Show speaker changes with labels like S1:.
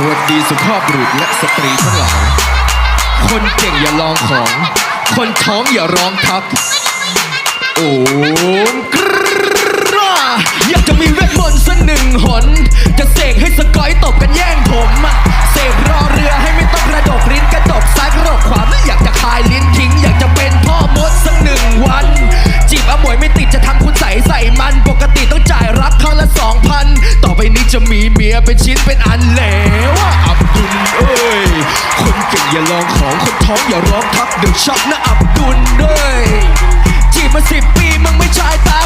S1: สวัสดีสุภาพบุรุษและสตรีทั้งหลาย คนเก่งอย่าลองของ คนท้องอย่าร้องทับ โอ้ก จะมีเมียเป็นชิ้นเป็นอันแล้วอับดุลเอ้ย คนเก่งอย่าลองของคนท้องอย่าร้องทักเดี๋ยวช็อกนะอับดุลเอ้ยจีบมาสิบปีมึงไม่ชายตา